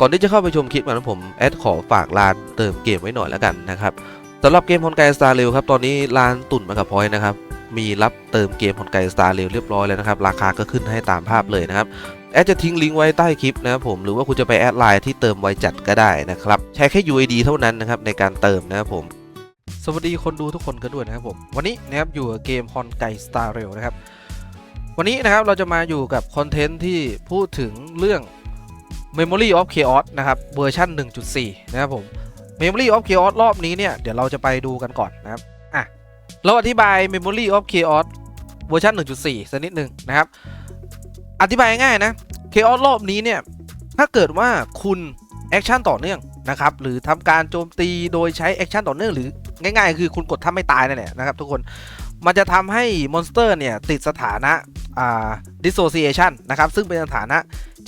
ก่อนที่จะเข้าไปชมคลิปนะผมแอดขอฝากร้านเติมเกมไว้หน่อยแล้วกันนะครับสำหรับเกมฮอนไกสตาร์เรลครับตอนนี้ร้านตุ่นมากับพอยนะครับมีรับเติมเกมฮอนไกสตาร์เรลเรียบร้อยแล้วนะครับราคาก็ขึ้นให้ตามภาพเลยนะครับแอดจะทิ้งลิงก์ไว้ใต้คลิปนะครับผมหรือว่าคุณจะไปแอดไลน์ที่เติมไวจัดก็ได้นะครับใช้แค่ UID เท่านั้นนะครับในการเติมนะครับผมสวัสดีคนดูทุกคนกันด้วยนะครับผมวันนี้นะครับอยู่กับเกมฮอนไกสตาร์เรลนะครับวันนี้นะครับเราจะมาอยู่กับคอนเทนต์ที่พูดถึงเรื่อง Memory of Chaos นะครับเวอร์ชัน1.4 นะครับผม Memory of Chaos รอบนี้เนี่ย เดี๋ยวเราจะไปดูกันก่อนนะครับอะเราอธิบาย Memory of Chaos เวอร์ชัน1.4 สักนิดหนึ่งนะครับ อธิบายง่ายนะ Chaos รอบนี้เนี่ย ถ้าเกิดว่าคุณแอคชั่นต่อเนื่องนะครับ หรือทำการโจมตีโดยใช้แอคชั่นต่อเนื่องหรือง่ายๆ คือคุณกดถ้าไม่ตายนั่นแหละนะครับทุกคน มันจะทำให้มอนสเตอร์เนี่ยติดสถานะอ่า dissociation นะครับ ซึ่งเป็นสถานะ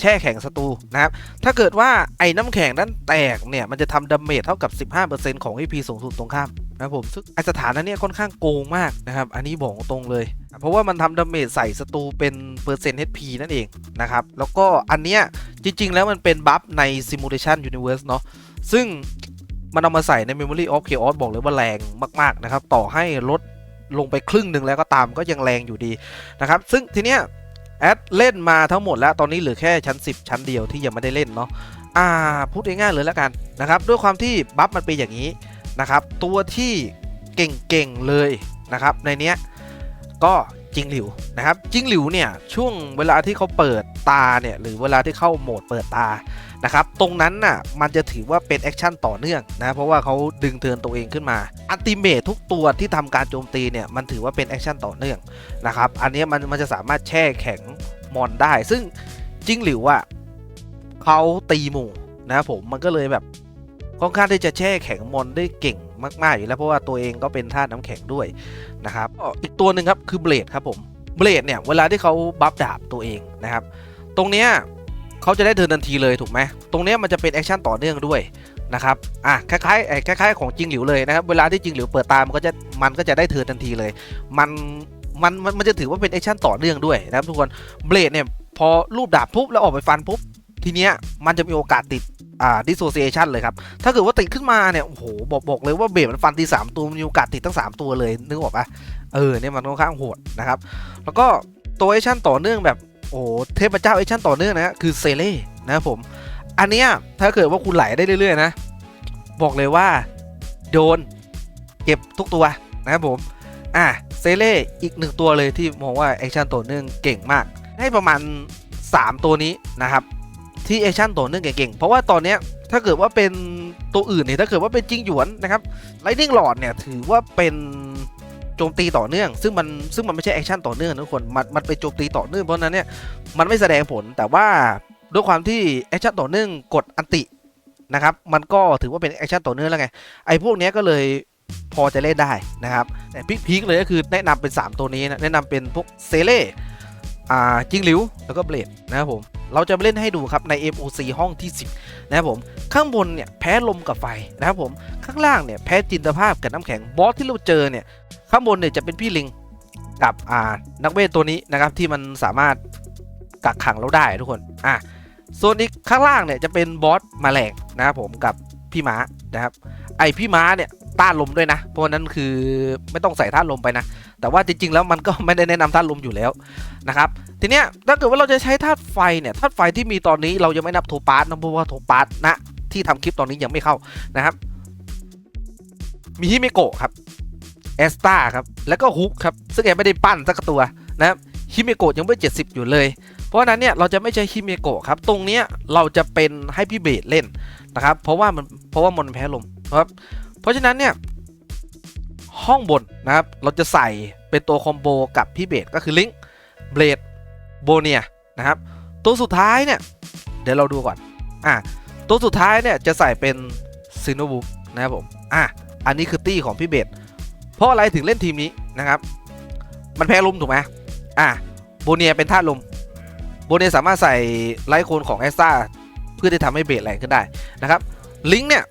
แช่แข็งศัตรูนะครับ ถ้าเกิดว่าไอ้น้ำแข็งนั้นแตกเนี่ย มันจะทำดาเมจเท่ากับ 15%ของ HP สูงสุดตรงข้ามนะครับผมซึ่งไอสถานะเนี่ยค่อนข้างโกงมากนะครับ อันนี้บอกตรงเลย เพราะว่ามันทำดาเมจใส่ศัตรูเป็นเปอร์เซ็นต์ HP นั่นเองนะครับ แล้วก็อันเนี้ยจริง ๆ แล้วมันเป็นบัฟใน Simulation Universe เนาะ ซึ่งมันเอามาใส่ใน Memory of Chaos บอกเลยว่าแรงมาก ๆ นะครับ ต่อให้ลด ลงไปครึ่งหนึ่งแล้วก็ตามก็ยังแรงอยู่ดีนะครับ ซึ่งทีเนี้ยแอดเล่นมาทั้งหมดแล้วตอนนี้เหลือแค่ชั้น 10 ชั้นเดียวที่ยังไม่ได้เล่นเนาะอ่าพูดง่ายๆเลยแล้วกันนะครับด้วยความที่บัฟมันเป็นอย่างนี้นะครับตัวที่เก่งๆเลยนะครับในเนี้ยก็ จิงหลิวนะครับจิงหลิวเนี่ยช่วงเวลาที่เขาเปิดตาเนี่ยหรือเวลาที่เข้าโหมดเปิดตานะครับตรงนั้นน่ะมันจะถือว่าเป็นแอคชั่นต่อเนื่องนะเพราะว่าเขาดึงเทินตัวเองขึ้นมาอัลติเมททุกตัวที่ทำการโจมตีเนี่ยมันถือว่าเป็นแอคชั่นต่อเนื่องนะครับอันนี้มันมันจะสามารถแช่แข็งมอนได้ ซึ่งจิงหลิวอะเขาตีหมู่นะครับผมมันก็เลยแบบค่อนข้างที่จะแช่แข็งมอนได้เก่ง มากๆอยู่แล้วเพราะว่าตัวเองก็เป็นธาตุน้ำแข็งด้วยนะครับอีกตัวหนึ่งครับคือเบลดครับผมเบลดเนี่ยเวลาที่เขาบัฟดาบตัวเองนะครับ ตรงเนี้ยเขาจะได้เทินทันทีเลยถูกไหมตรงเนี้ยมันจะเป็นแอคชั่นต่อเนื่องด้วยนะครับ อะ คล้ายๆคล้ายๆ ของจิงหลิวเลยนะครับ เวลาที่จิงหลิวเปิดตา มันก็จะ มันก็จะได้เทินทันทีเลยมันมัน มัน มันจะถือว่าเป็นแอคชั่นต่อเนื่องด้วยนะครับทุกคน เบลดเนี่ย พอรูปดาบปุ๊บแล้วออกไปฟันปุ๊บ ทีเนี้ยมันจะมีโอกาสติดอ่า dissociation เลยครับ ถ้าเกิดว่าติดขึ้นมาเนี่ย โอ้โห บอกบอกเลยว่าเบลดมันฟันทีสามตัวมันมีโอกาสติดทั้งสามตัวเลย นึกออกปะเออ เนี่ยมันค่อนข้างโหดนะครับ แล้วก็ตัวแอชั่นต่อเนื่องแบบ โอ้โหเทพเจ้าแอชั่นต่อเนื่องนะฮะคือเซเล่นะครับผม อันเนี้ยถ้าเกิดว่าคุณไหลได้เรื่อยๆนะ บอกเลยว่าโดนเก็บทุกตัวนะครับผม อะเซเล่อีกหนึ่งตัวเลยที่มองว่าแอคชั่นต่อเนื่องเก่งมาก ให้ประมาณ 3 ตัวนี้นะครับ ที่แอชั่นต่อเนื่องเก่งๆ เพราะว่าตอนเนี้ยถ้าเกิดว่าเป็นตัวอื่นเนี่ยถ้าเกิดว่าเป็นจิงหยวนนะครับไลนิ่งหลอดเนี่ยถือว่าเป็นโจมตีต่อเนื่อง ซึ่งมันซึ่งมันไม่ใช่แอคชั่นต่อเนื่องทุกคนมันมันเป็นโจมตีต่อเนื่องเพราะนั้นเนี่ยมันไม่แสดงผลแต่ว่าด้วยความที่แอคชั่นต่อเนื่องกดอันตินะครับมันก็ถือว่าเป็นแอคชั่นต่อเนื่องแล้วไงไอ้พวกนี้ก็เลยพอจะเล่นได้นะครับแต่พีคๆเลยก็คือแนะนำเป็น 3 ตัวนี้นะแนะนำเป็นพวกเซเล่ จิงหลิวแล้วก็เบลดนะครับผมเราจะเล่นให้ดูครับใน MOC ห้องที่ 10 นะครับผม ข้างบนเนี่ยแพ้ลมกับไฟนะครับผม ข้างล่างเนี่ยแพ้จินตภาพกับน้ำแข็งบอสที่เราเจอเนี่ยข้างบนเนี่ยจะเป็นพี่ลิงกับอ่านักเวทตัวนี้นะครับที่มันสามารถกักขังเราได้ทุกคนอะส่วนอีกข้างล่างเนี่ยจะเป็นบอสมาแรงนะครับผมกับพี่ม้านะครับไอพี่ม้าเนี่ยต้านลมด้วยนะ เพราะนั้นคือไม่ต้องใส่ท่าลมไปนะ แต่ว่าจริงๆแล้วมันก็ไม่ได้แนะนำท่าตุลมอยู่แล้วนะครับทีเนี้ยถ้าเกิดว่าเราจะใช้ธาตุไฟเนี่ยธาตุไฟที่มีตอนนี้เรายังไม่นับโทปาร์ตนะเพราะว่าโทปาร์ตนะที่ทำคลิปตอนนี้ยังไม่เข้านะครับ มีฮิเมโกะครับแอสตาครับแล้วก็ฮุกครับซึ่งแกไม่ได้ปั้นสักตัวนะครับฮิเมโกะยังไม่เจ็ดสิบอยู่เลย เพราะฉะนั้นเนี่ยเราจะไม่ใช้ฮิเมโกะครับ ตรงเนี้ยเราจะเป็นให้พี่เบสเล่นนะครับ เพราะว่ามันเพราะว่ามันแพ้ลมครับ เพราะฉะนั้นเนี่ย ห้องบนนะครับ เราจะใส่เป็นตัวคอมโบกับพี่เบสก็คือลิงก์เบลดโบเนียนะครับ ตัวสุดท้ายเนี่ย เดี๋ยวเราดูก่อน อะ ตัวสุดท้ายเนี่ยจะใส่เป็นซินโนบุนะครับผม อะ อันนี้คือตี้ของพี่เบสเพราะอะไรถึงเล่นทีมนี้นะครับ มันแพ้ลมถูกไหมอะ โบเนียเป็นธาตุลม โบเนียสามารถใส่ไลท์โคนของแอสตาเพื่อที่ทำให้เบสแรงขึ้นได้นะครับ ลิงก์เนี่ย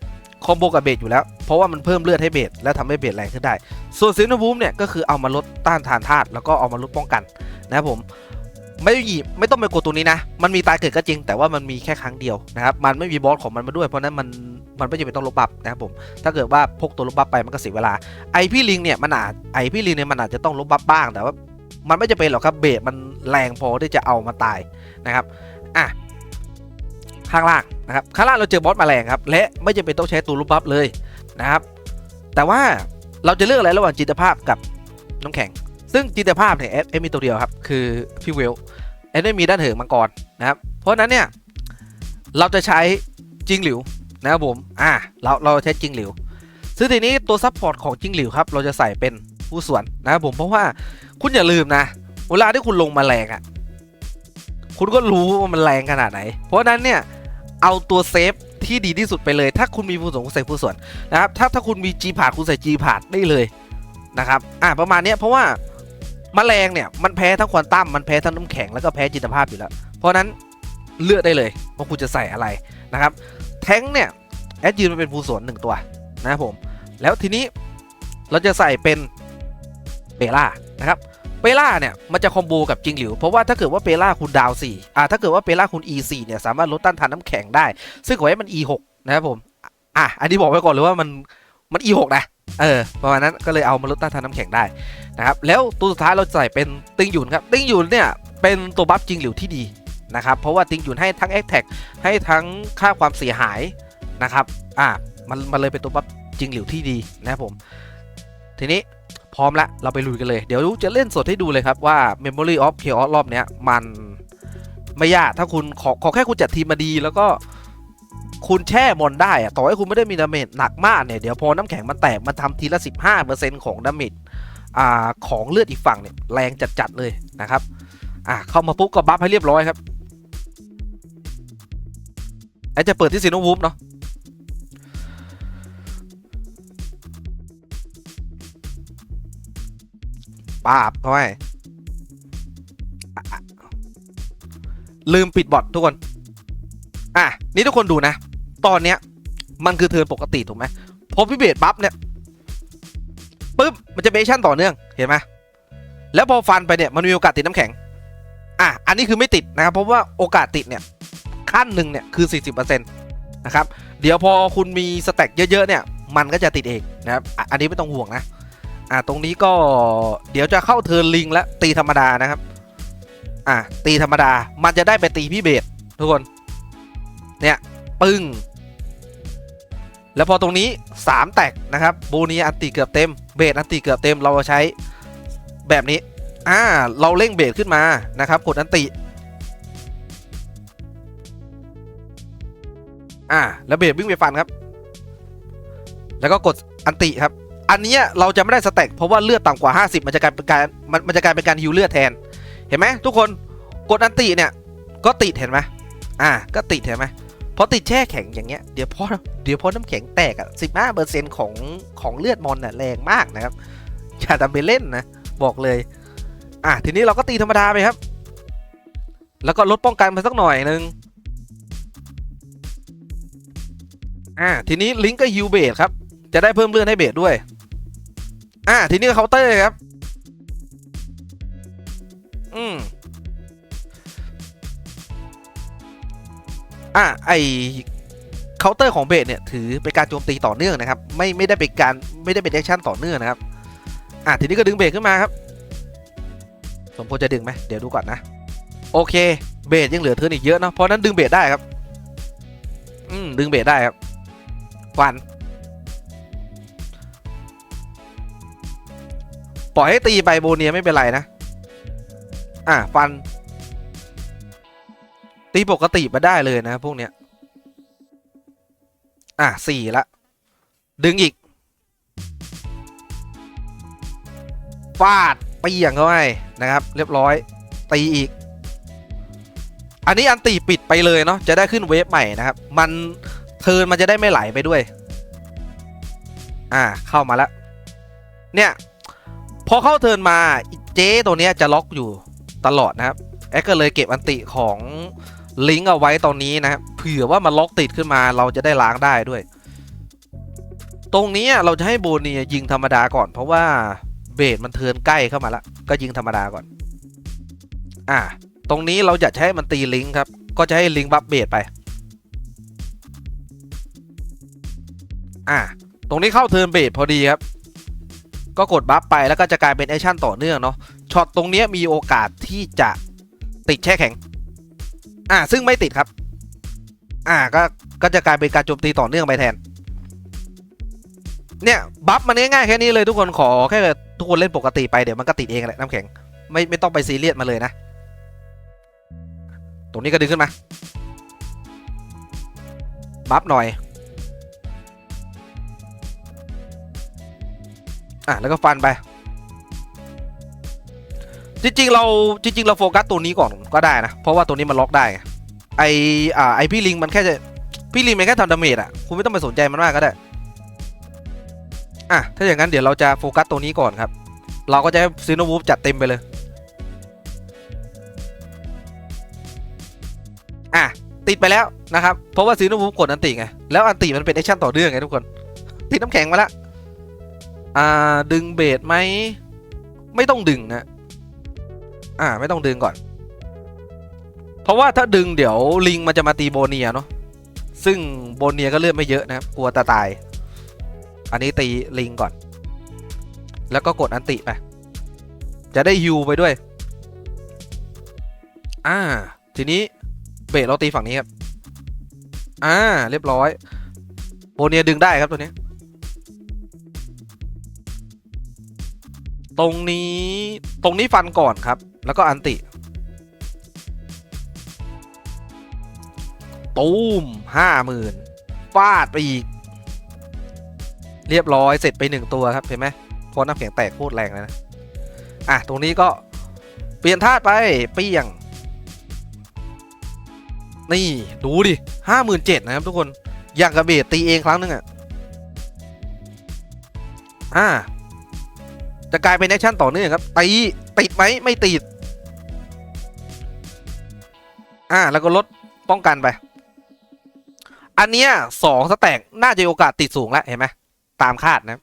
คอมโบกับเบสอยู่แล้ว เพราะว่ามันเพิ่มเลือดให้เบสและทำให้เบสแรงขึ้นได้ ส่วนซินโนบูมเนี่ยก็คือเอามาลดต้านทานธาตุแล้วก็เอามาลดป้องกันนะครับผมไม่มีไม่ต้องไปกดตัวนี้นะ มันมีตายเกิดก็จริง แต่ว่ามันมีแค่ครั้งเดียวนะครับ มันไม่มีบอสของมันมาด้วย เพราะฉะนั้นมันมันไม่จำเป็นต้องลบบัฟนะครับผม ถ้าเกิดว่าพกตัวลบบัฟไปมันก็เสียเวลา ไอพี่ลิงเนี่ยมันอาจไอพี่ลิงเนี่ยมันอาจจะต้องลบบัฟบ้าง แต่ว่ามันไม่จะเป็นหรอกครับเบสมันแรงพอที่จะเอามาตายนะครับ อะ ข้างล่างนะครับข้างล่างเราเจอบอสมาแรงครับและไม่จำเป็นต้องใช้ตัวลบบัฟเลยนะครับ แต่ว่าเราจะเลือกอะไรระหว่างจินตภาพกับน้ำแข็ง ซึ่งจินตภาพเนี่ยเอฟเอฟมีตัวเดียวครับคือพี่เวลเอฟไม่มีด้านเหิงมังกรนะครับเพราะนั้นเนี่ยเราจะใช้จิงหลิวนะครับผมอ่าเราเราใช้จิงหลิวซึ่งทีนี้ตัวซัพพอร์ตของจิงหลิวครับเราจะใส่เป็นผู้ส่วนนะครับผมเพราะว่าคุณอย่าลืมนะเวลาที่คุณลงมาแรงอะ่ะคุณก็รู้ว่ามันแรงขนาดไหน เพราะนั้นเนี่ย เอาตัวเซฟที่ดีที่สุดไปเลย ถ้าคุณมีผู้ส่วนคุณใส่ผู้ส่วนนะครับถ้าถ้าคุณมีจีผาดคุณใส่จีผาดได้เลยนะครับอ่าประมาณนี้เพราะว่าแมลงเนี่ยมันแพ้ทั้งควอนตัมมันแพ้ทั้งน้ำแข็งแล้วก็แพ้จินตภาพอยู่แล้ว เพราะนั้นเลือกได้เลยว่าคุณจะใส่อะไรนะครับแท้งเนี่ยแอดยืนมันเป็นผู้ส่วนหนึ่งตัวนะครับผม แล้วทีนี้เราจะใส่เป็นเปล่านะครับ เปล่าเนี่ยมันจะคอมโบกับจิงหลิว เพราะว่าถ้าเกิดว่าเปล่าคุณดาว4อ่าถ้าเกิดว่าเปล่าคุณ E4 เนี่ยสามารถลดต้านทานน้ำแข็งได้ ซึ่งขอให้มัน E6 นะครับผมอะอันนี้บอกไว้ก่อนเลยว่ามันมัน E6 นะเออประมาณนั้นก็เลยเอามาลดต้านทานน้ำแข็งได้นะครับแล้วตัวสุดท้ายเราใส่เป็นติงหยุนครับติงหยุนเนี่ยเป็นตัวบัฟจิงหลิวที่ดีนะครับเพราะว่าติงหยุนให้ทั้ง a t t a c k ให้ทั้งค่าความเสียหายนะครับอะมันมันเลยเป็นตัวบัฟจิงหลิวที่ดีนะครับผมทีนี้ พร้อมละเราไปลุยกันเลย เดี๋ยวจะเล่นสดให้ดูเลยครับว่า Memory of Chaos รอบเนี้ยมันไม่ยากถ้าคุณขอขอแค่คุณจัดทีมมาดีแล้วก็คุณแช่มอนได้ต่อให้คุณไม่ได้มีดาเมจหนักมากเนี่ย เดี๋ยวพอน้ำแข็งมันแตก มันทำทีละ 15%ของดาเมจอ่าของเลือดอีกฝั่งเนี่ย แรงจัด ๆ เลยนะครับ อะเข้ามาปุ๊บก็บัฟให้เรียบร้อยครับไอจะเปิดที่ซีโนวูฟเนาะ ปาบเข้าไปลืมปิดบอททุกคน อะ นี่ทุกคนดูนะ ตอนเนี้ย มันคือเทิร์นปกติถูกไหมพอพี่เบสบัฟเนี่ยปุ๊บ มันจะเบชั่นต่อเนื่อง เห็นไหมแล้วพอฟันไปเนี่ยมันมีโอกาสติดน้ำแข็ง อะ อันนี้คือไม่ติดนะครับ เพราะว่าโอกาสติดเนี่ยขั้นหนึ่งเนี่ยคือ 40%นะครับ เดี๋ยวพอคุณมีสแต็กเยอะๆเนี่ย มันก็จะติดเองนะครับ อันนี้ไม่ต้องห่วงนะ อ่าตรงนี้ก็เดี๋ยวจะเข้าเทิร์นลิงและตีธรรมดานะครับ อ่าตีธรรมดามันจะได้ไปตีพี่เบสทุกคน เนี่ย ปึ้ง แล้วพอตรงนี้ 3 แตกนะครับโบนีอันติเกือบเต็มเบสอันติเกือบเต็มเราใช้แบบนี้ อ่า เราเร่งเบสขึ้นมานะครับกดอันติ อ่า แล้วเบสวิ่งไปฟันครับ แล้วก็กดอันติครับ อันนี้เราจะไม่ได้สแต็กเพราะว่าเลือดต่ำกว่า 50 มันจะกลายเป็นการมันมันจะกลายเป็นการฮิวเลือดแทน เห็นไหมทุกคนกดอันติเนี่ยก็ติดเห็นไหมอ่าก็ติดเห็นไหมพอติดแช่แข็งอย่างเงี้ยเดี๋ยวพอเดี๋ยวพอน้ำแข็งแตกอะสิบห้าเปอร์เซ็นต์ของของเลือดมอนน่ะแรงมากนะครับอย่าทำไปเล่นนะบอกเลย อะทีนี้เราก็ตีธรรมดาไปครับ แล้วก็ลดป้องกันไปสักหน่อยนึงอ่าทีนี้ลิงก์ก็ฮิวเบสครับจะได้เพิ่มเลือดให้เบสด้วย อ่าทีนี้เคาน์เตอร์ครับ อืมอ่าไอเคาน์เตอร์ของเบสเนี่ยถือเป็นการโจมตีต่อเนื่องนะครับ ไม่ไม่ได้เป็นการไม่ได้เป็นแอคชั่นต่อเนื่องนะครับ อ่าทีนี้ก็ดึงเบสขึ้นมาครับ สมควรจะดึงไหมเดี๋ยวดูก่อนนะ โอเค เบสยังเหลือเทิร์นอีกเยอะเนาะเพราะนั้นดึงเบสได้ครับ อืมดึงเบสได้ครับฟัน ปล่อยให้ตีไปโบเนียไม่เป็นไรนะ อะฟัน ตีปกติมาได้เลยนะพวกเนี้ย อะสี่ละ ดึงอีกฟาดเปียงเข้าไปนะครับ เรียบร้อย ตีอีก อันนี้อันตีปิดไปเลยเนาะจะได้ขึ้นเวฟใหม่นะครับ มันเทินมันจะได้ไม่ไหลไปด้วย อ่าเข้ามาแล้วเนี่ย พอเข้าเทินมาเจ๊ตัวเนี้ยจะล็อกอยู่ตลอดนะครับแอคก็เลยเก็บอันติของลิงก์เอาไว้ตอนนี้นะครับเผื่อว่ามันล็อกติดขึ้นมาเราจะได้ล้างได้ด้วย ตรงนี้เราจะให้โบเนียยิงธรรมดาก่อน เพราะว่าเบสมันเทินใกล้เข้ามาแล้วก็ยิงธรรมดาก่อน อ่า ตรงนี้เราอยากจะให้มันตีลิงก์ครับ ก็จะให้ลิงก์บัฟเบสไป อะตรงนี้เข้าเทินเบสพอดีครับ ก็กดบัฟไปแล้วก็จะกลายเป็นแอคชั่นต่อเนื่องเนาะช็อตตรงนี้มีโอกาสที่จะติดแช่แข็ง อะซึ่งไม่ติดครับ อะก็ก็จะกลายเป็นการโจมตีต่อเนื่องไปแทน เนี่ยบัฟมันง่ายๆแค่นี้เลยทุกคนขอแค่ทุกคนเล่นปกติไปเดี๋ยวมันก็ติดเองแหละน้ำแข็งไม่ไม่ต้องไปซีเรียสมาเลยนะ ตรงนี้ก็ดึงขึ้นมาบัฟหน่อย อะแล้วก็ฟันไป จริงๆเราจริง ๆ เราโฟกัสตัวนี้ก่อนก็ได้นะ เพราะว่าตัวนี้มันล็อกได้ ไออ่าไอพี่ลิงมันแค่จะพี่ลิงมันแค่ทำดาเมจอะคุณไม่ต้องไปสนใจมันมากก็ได้อะถ้าอย่างนั้นเดี๋ยวเราจะโฟกัสตัวนี้ก่อนครับ เราก็จะซีโนวูฟจัดเต็มไปเลยอะติดไปแล้วนะครับ เพราะว่าซีโนวูฟกดอันติไงแล้วอันติมันเป็นแอคชั่นต่อเนื่องไงทุกคนติดน้ำแข็งมาแล้ว อ่าดึงเบสไหมไม่ต้องดึงนะอ่าไม่ต้องดึงก่อน เพราะว่าถ้าดึงเดี๋ยวลิงมันจะมาตีโบเนียเนาะซึ่งโบเนียก็เลือดไม่เยอะนะครับกลัวตาตาย อันนี้ตีลิงก่อน แล้วก็กดอันติไปจะได้ยูไปด้วย อ่า ทีนี้เบสเราตีฝั่งนี้ครับ อ่า เรียบร้อย โบเนียดึงได้ครับตัวนี้ ตรงนี้ตรงนี้ฟันก่อนครับ แล้วก็อันติ ตูมห้าหมื่นฟาดไปอีก เรียบร้อยเสร็จไปหนึ่งตัวครับ เห็นไหมพรน้ำแข็งแตกโคตรแรงเลยนะ อะ ตรงนี้ก็เปลี่ยนธาตุไปเปี้ยง นี่ ดูดิห้าหมื่นเจ็ดนะครับทุกคน อย่างกระเบดตีเองครั้งหนึงอะอ่า จะกลายเป็นแอคชั่นต่อเนื่องครับตีติดไหมไม่ติดอ่าแล้วก็ลดป้องกันไป อันเนี้ยสองสแต็กน่าจะโอกาสติดสูงแล้วเห็นไหมตามคาดนะ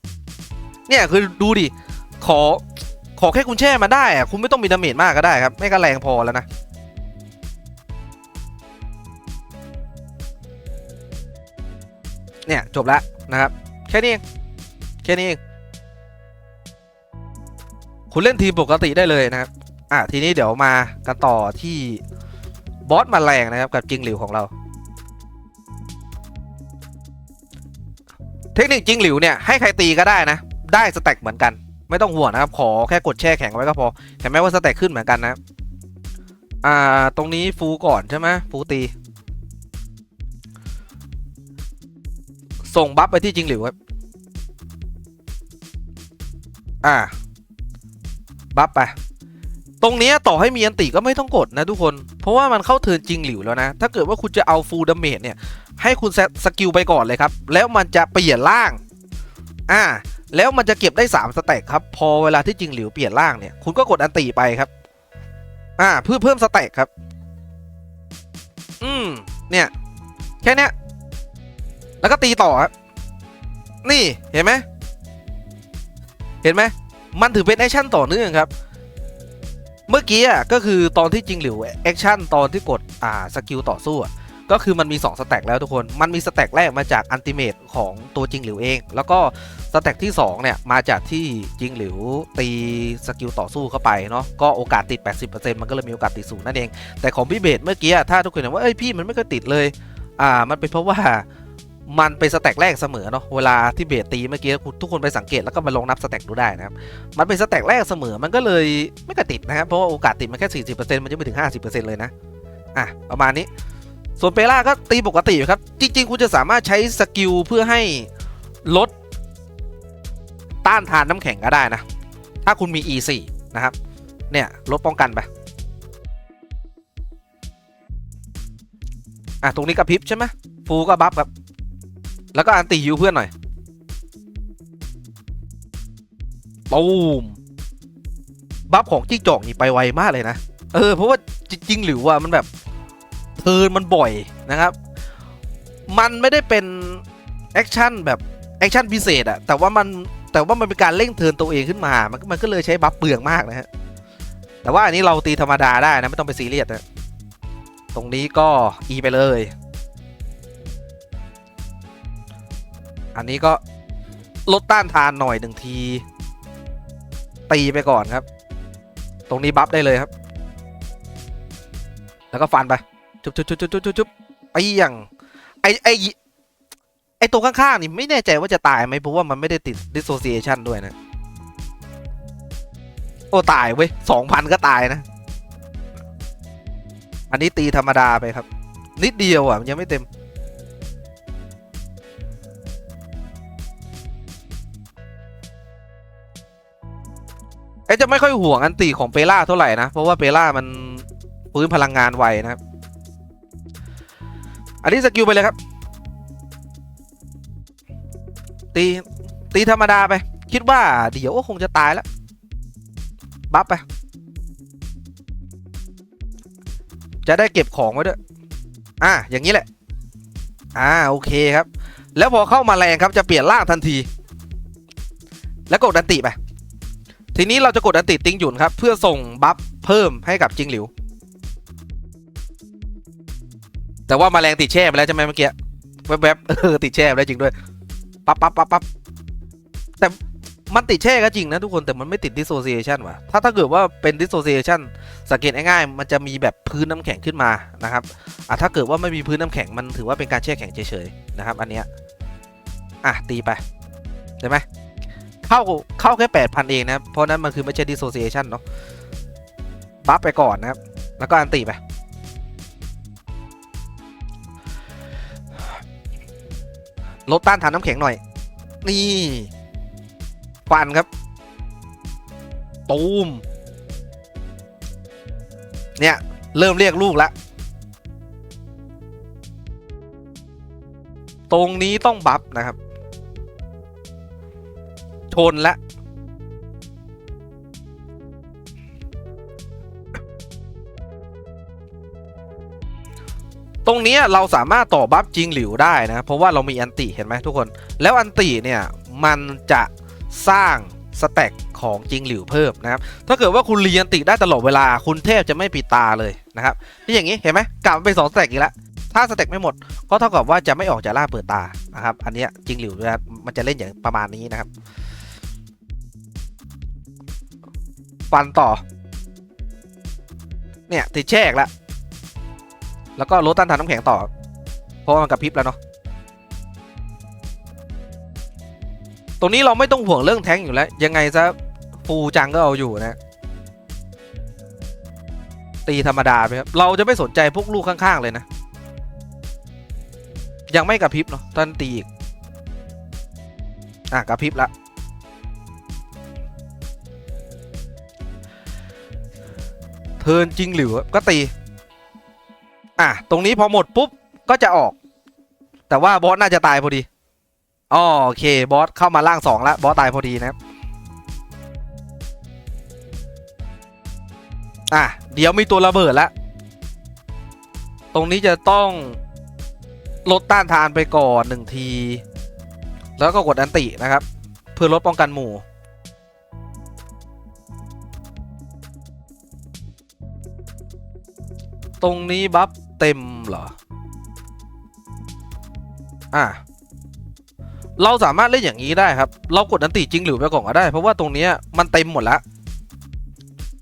เนี่ยคือดูดิ ขอขอแค่คุณแช่มาได้อะคุณไม่ต้องมีดาเมจมากก็ได้ครับ ไม่ก็แรงพอแล้วนะเนี่ย จบแล้วนะครับ แค่นี้เองแค่นี้เอง คุณเล่นทีมปกติได้เลยนะครับ อะทีนี้เดี๋ยวมากันต่อที่บอสมาแรงนะครับกับจิงหลิวของเรา เทคนิคจิงหลิวเนี่ยให้ใครตีก็ได้นะ ได้สแต็กเหมือนกัน ไม่ต้องห่วงนะครับ ขอแค่กดแช่แข็งไว้ก็พอเห็นไหมว่าสแต็กขึ้นเหมือนกันนะอ่าตรงนี้ฟูก่อนใช่ไหมฟูตี ส่งบัฟไปที่จิงหลิวครับ อ่า บัฟไป ตรงนี้ต่อให้มีอันติก็ไม่ต้องกดนะทุกคน เพราะว่ามันเข้าเทินจริงหลิวแล้วนะ ถ้าเกิดว่าคุณจะเอาฟูลดาเมจเนี่ย ให้คุณเซตสกิลไปก่อนเลยครับ แล้วมันจะเปลี่ยนร่าง อ่า แล้วมันจะเก็บได้ 3สแต็กครับ พอเวลาที่จริงหลิวเปลี่ยนร่างเนี่ย คุณก็กดอันติไปครับ อ่า เพื่อเพิ่มสแต็กครับ อืม เนี่ย แค่เนี้ยแล้วก็ตีต่อครับ นี่ เห็นไหม เห็นไหม มันถือเป็นแอคชั่นต่อเนื่องครับ เมื่อกี้อะก็คือตอนที่จริงหลิวแอคชั่นตอนที่กดอ่าสกิลต่อสู้อะก็คือมันมี 2 สแต็กแล้วทุกคน มันมีสแต็กแรกมาจากอันติเมตของตัวจริงหลิวเอง แล้วก็สแต็กที่2เนี่ยมาจากที่จริงหลิวตีสกิลต่อสู้เข้าไปเนาะ ก็โอกาสติด 80%มันก็เลยมีโอกาสติดสูงนั่นเอง แต่ของพี่เบสเมื่อกี้ถ้าทุกคนเห็นว่าเอ้ยพี่มันไม่เคยติดเลย อ่า มันเป็นเพราะว่า มันเป็นสแต็กแรกเสมอเนาะเวลาที่เบสตีเมื่อกี้ทุกคนไปสังเกตแล้วก็มาลองนับสแต็กดูได้นะครับ มันเป็นสแต็กแรกเสมอมันก็เลยไม่กระติดนะครับเพราะว่าโอกาสติดมันแค่ 40%มันจะไม่ถึง 50%เลยนะอะประมาณนี้ ส่วนเปล่าก็ตีปกติครับ จริง ๆ คุณจะสามารถใช้สกิลเพื่อให้ลดต้านทานน้ำแข็งก็ได้นะ ถ้าคุณมี E4 นะครับ เนี่ยลดป้องกันไปอะตรงนี้กระพริบใช่ไหมฟูก็บัฟครับ แล้วก็อันตีฮิวเพื่อนหน่อยตูมบัฟของจิ้งจอกนี่ไปไวมากเลยนะ เออ เพราะว่าจริงๆหรือว่ามันแบบเทิร์นมันบ่อยนะครับ มันไม่ได้เป็นแอคชั่นแบบแอคชั่นพิเศษอะแต่ว่ามันแต่ว่ามันเป็นการเร่งเทิร์นตัวเองขึ้นมา มันมันก็เลยใช้บัฟเปลืองมากนะฮะ แต่ว่าอันนี้เราตีธรรมดาได้นะ ไม่ต้องไปซีเรียสนะ ตรงนี้ก็อีไปเลย อันนี้ก็ลดต้านทานหน่อยหนึ่งที ตีไปก่อนครับ ตรงนี้บัฟได้เลยครับ แล้วก็ฟันไปจุบจุบจุบจุบจุบจุบจุบไปอย่างไอไอไอตัวข้างๆนี่ไม่แน่ใจว่าจะตายไหมเพราะว่ามันไม่ได้ติด dissociation ด้วยนะ โอ้ตายเว้ยสองพันก็ตายนะ อันนี้ตีธรรมดาไปครับ นิดเดียวอะ มันยังไม่เต็ม เอจะไม่ค่อยห่วงอันตีของเปล่าเท่าไหร่นะ เพราะว่าเปล่ามันฟื้นพลังงานไวนะครับ อันนี้สกิลไปเลยครับ ตีตีธรรมดาไป คิดว่าเดี๋ยวก็คงจะตายแล้วบัฟไป จะได้เก็บของไว้ด้วยอะอย่างนี้แหละ อ่าโอเคครับ แล้วพอเข้ามาแรงครับจะเปลี่ยนร่างทันที แล้วกดอันติไป ทีนี้เราจะกดอันติติงหยุนครับ เพื่อส่งบัฟเพิ่มให้กับจิงหลิว แต่ว่ามาแรงติดแช่ไปแล้วใช่ไหมเมื่อกี้แวบๆเออติดแช่ไปแล้วจริงด้วยปั๊บปั๊บปั๊บปั๊บแต่มันติดแช่ก็จริงนะทุกคนแต่มันไม่ติด dissociation ว่ะถ้าถ้าเกิดว่าเป็น dissociation สังเกตง่ายๆมันจะมีแบบพื้นน้ำแข็งขึ้นมานะครับอะถ้าเกิดว่าไม่มีพื้นน้ำแข็งมันถือว่าเป็นการแช่แข็งเฉยๆนะครับ อันเนี้ยอะตีไปใช่ไหม เข้าเข้าแค่แปดพันเองนะเพราะนั้นมันคือไม่ใช่ dissociation เนาะบัฟไปก่อนนะครับ แล้วก็อันตีไป ลดต้านทานน้ำแข็งหน่อย นี่ฟันครับ ตูม เนี่ย เริ่มเรียกลูกแล้วตรงนี้ต้องบัฟนะครับ ชนแล้วตรงนี้เราสามารถต่อบัฟจริงหลิวได้นะ เพราะว่าเรามีอันติเห็นไหมทุกคน แล้วอันติเนี่ย มันจะสร้างสแต็กของจริงหลิวเพิ่มนะครับ ถ้าเกิดว่าคุณเรียนติได้ตลอดเวลา คุณเทพจะไม่ปิดตาเลยนะครับ นี่อย่างนี้เห็นไหมกลับมาเป็นสองสแต็กอีกแล้ว ถ้าสแต็กไม่หมด ก็เท่ากับว่าจะไม่ออกจากล่าเปิดตานะครับ อันนี้จริงหลิวนะครับ มันจะเล่นอย่างประมาณนี้นะครับ ฟันต่อ เนี่ย ติดแช่กแล้ว แล้วก็ลดต้านทานน้ำแข็งต่อ เพราะว่ามันกระพริบแล้วเนาะ ตรงนี้เราไม่ต้องห่วงเรื่องแท้งอยู่แล้ว ยังไงซะฟูจังก็เอาอยู่นะ ตีธรรมดาไปครับ เราจะไม่สนใจพวกลูกข้างๆเลยนะ ยังไม่กระพริบเนาะท่านตีอีก อะกระพริบละ เทินจริงหรือก็ตี อะ ตรงนี้พอหมดปุ๊บ ก็จะออก แต่ว่าบอสน่าจะตายพอดีอ๋อโอเค บอสเข้ามาล่างสองแล้วบอสตายพอดีนะครับอะ เดี๋ยวมีตัวระเบิดแล้ว ตรงนี้จะต้องลดต้านทานไปก่อนหนึ่งที แล้วก็กดอันตินะครับ เพื่อลดป้องกันหมู่ ตรงนี้บัฟเต็มเหรอ อะ เราสามารถเล่นอย่างนี้ได้ครับ เรากดอันติจริงหรือไปก่อนก็ได้ เพราะว่าตรงนี้มันเต็มหมดแล้ว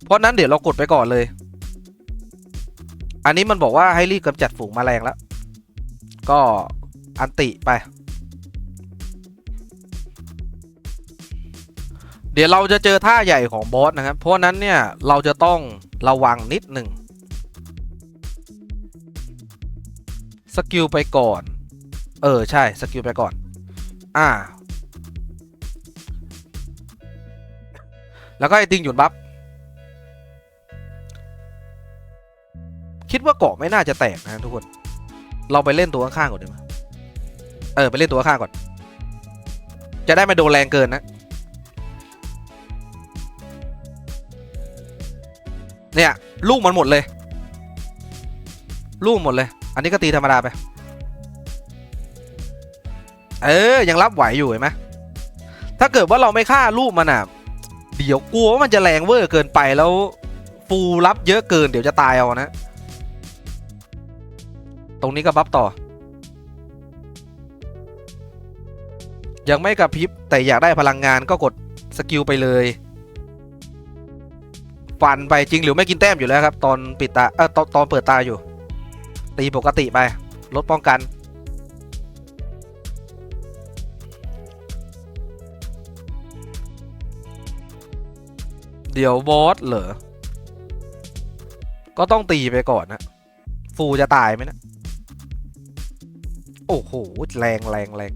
เพราะนั้นเดี๋ยวเรากดไปก่อนเลย อันนี้มันบอกว่าให้รีบกำจัดฝูงแมลงแล้ว ก็อันติไป เดี๋ยวเราจะเจอท่าใหญ่ของบอสนะครับ เพราะนั้นเนี่ยเราจะต้องระวังนิดหนึ่ง สกิลไปก่อน เออ ใช่ สกิลไปก่อน อ่า แล้วก็ไอติงหยุดบัฟ คิดว่าเกาะไม่น่าจะแตกนะทุกคน เราไปเล่นตัวข้างๆก่อนดีไหมเออ ไปเล่นตัวข้างก่อน จะได้ไม่โดนแรงเกินนะ เนี่ย ลูกมันหมดเลย ลูกหมดเลย อันนี้ก็ตีธรรมดาไป เออ ยังรับไหวอยู่เห็นไหมถ้าเกิดว่าเราไม่ฆ่าลูกมันอะ เดี๋ยวกลัวว่ามันจะแรงเวอร์เกินไปแล้วฟูลรับเยอะเกินเดี๋ยวจะตายเอานะ ตรงนี้ก็บัฟต่อ ยังไม่กระพริบแต่อยากได้พลังงานก็กดสกิลไปเลยฟันไปจริงหรือไม่กินแต้มอยู่แล้วครับ ตอนปิดตาเออตอนตอนเปิดตาอยู่ ตีปกติไป ลดป้องกัน เดี๋ยวบอสเหรอ ก็ต้องตีไปก่อนนะ ฟูจะตายไหมนะ โอ้โห แรงแรงแรง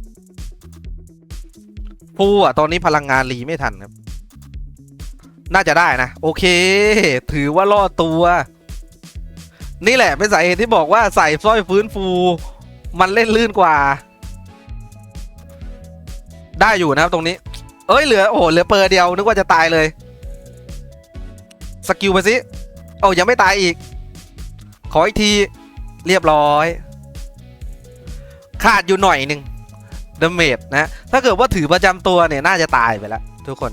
ฟูอะ ตอนนี้พลังงานรีไม่ทันครับ น่าจะได้นะ โอเค ถือว่ารอดตัว นี่แหละเป็นสาเหตุที่บอกว่าใส่สร้อยฟื้นฟู มันเล่นลื่นกว่า ได้อยู่นะครับตรงนี้ เอ้ยเหลือโอ้โหเหลือเปอร์เดียวนึกว่าจะตายเลย สกิลไปสิโอ้ยังไม่ตายอีก ขออีกทีเรียบร้อย ขาดอยู่หน่อยหนึ่งดาเมจนะ ถ้าเกิดว่าถือประจำตัวเนี่ยน่าจะตายไปแล้วทุกคน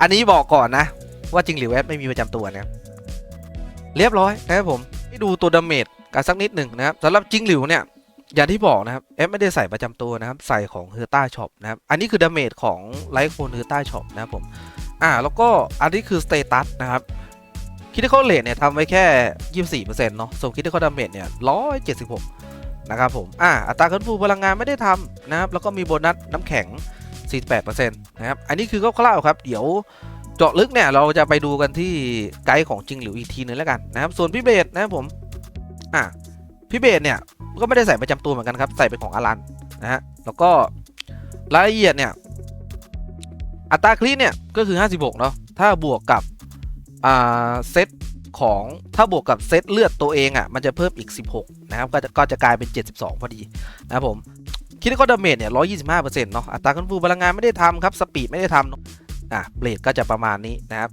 อันนี้บอกก่อนนะ ว่าจริงหรือแอดไม่มีประจำตัวนะเรียบร้อยนะครับผม ให้ดูตัวดาเมจกันสักนิดหนึ่งนะครับสำหรับจิงหลิวเนี่ยอย่างที่บอกนะครับแอดไม่ได้ใส่ประจำตัวนะครับ ใส่ของเฮอร์ต้าช็อปนะครับ อันนี้คือดาเมจของไลฟ์โคนเฮอร์ต้าช็อปนะครับผม อ่า แล้วก็อันนี้คือสเตตัสนะครับ คิดที่เขาเลทเนี่ยทำไว้แค่ 24%เนาะ ส่วนคิดที่เขาดาเมจเนี่ย 176 นะครับผม อ่า อัตราการฟูพลังงานไม่ได้ทำนะครับ แล้วก็มีโบนัสน้ำแข็ง 48%นะครับ อันนี้คือคร่าวๆครับ เดี๋ยว เจาะลึกเนี่ยเราจะไปดูกันที่ไกด์ของจริงหรืออีกทีนึงแล้วกันนะครับ ส่วนพี่เบสนะครับผมอ่าพี่เบสเนี่ยก็ไม่ได้ใส่ประจำตัวเหมือนกันครับ ใส่เป็นของอลันนะฮะแล้วก็รายละเอียดเนี่ยอัตราคลิเนี่ยก็คือ 56 เนาะถ้าบวกกับอ่าเซตของถ้าบวกกับเซตเลือดตัวเองอะ่ะมันจะเพิ่มอีก 16 นะครับก็จะก็จะกลายเป็น 72 พอดีนะครับผมคิดว่าดาเมจเนี่ย125%เนาะอัตราการฟูพลังงานไม่ได้ทำครับสปีดไม่ได้ทำ อะเบลดก็จะประมาณนี้นะครับ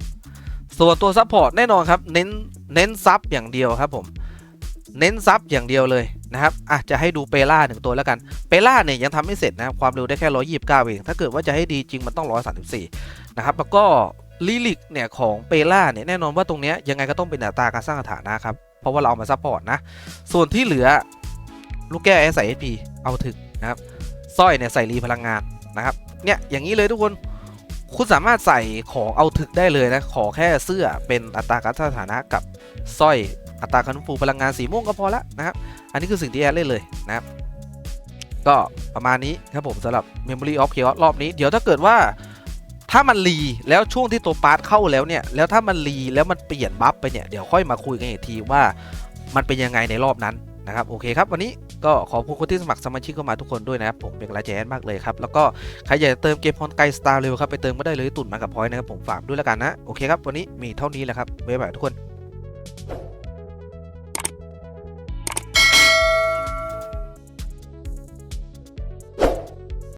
ส่วนตัวซัพพอร์ตแน่นอนครับเน้นเน้นซับอย่างเดียวครับผมเน้นซับอย่างเดียวเลยนะครับอะจะให้ดูเปล่าหนึ่งตัวแล้วกัน เปล่าเนี่ยยังทำไม่เสร็จนะครับความเร็วได้แค่ 129 เอง ถ้าเกิดว่าจะให้ดีจริงมันต้อง 134 นะครับ แล้วก็ลิลิกเนี่ยของเปล่าเนี่ยแน่นอนว่าตรงเนี้ยยังไงก็ต้องเป็นอัตราการสร้างสถานะครับ เพราะว่าเราเอามาซัพพอร์ตนะ ส่วนที่เหลือลูกแก้วใส่เอพีเอาถึกนะครับสร้อยเนี่ยใส่รีพลังงานนะครับ เนี่ยอย่างนี้เลยทุกคน คุณสามารถใส่ของเอาถึกได้เลยนะ ขอแค่เสื้อเป็นอัตราการสถานะกับสร้อยอัตราการฟูพลังงานสีม่วงก็พอละนะครับ อันนี้คือสิ่งที่แอดเล่นเลยนะครับก็ประมาณนี้ครับผมสำหรับ Memory of Chaos รอบนี้ เดี๋ยวถ้าเกิดว่าถ้ามันรีแล้วช่วงที่ตัวปาร์ตเข้าแล้วเนี่ย แล้วถ้ามันรีแล้วมันเปลี่ยนบัฟไปเนี่ย เดี๋ยวค่อยมาคุยกันอีกทีว่ามันเป็นยังไงในรอบนั้นนะครับ โอเคครับ วันนี้ ก็ขอบคุณคนที่สมัครสมาชิกเข้ามาทุกคนด้วยนะครับผมเป็นกำลังใจแอนมากเลยครับแล้วก็ใครอยากจะเติมเกมพอนไกสตาร์เร็วครับไปเติมก็ได้เลยตุ่นมากับพอยนะครับผมฝากด้วยแล้วกันนะโอเคครับวันนี้มีเท่านี้แหละครับบ๊ายบายทุกคน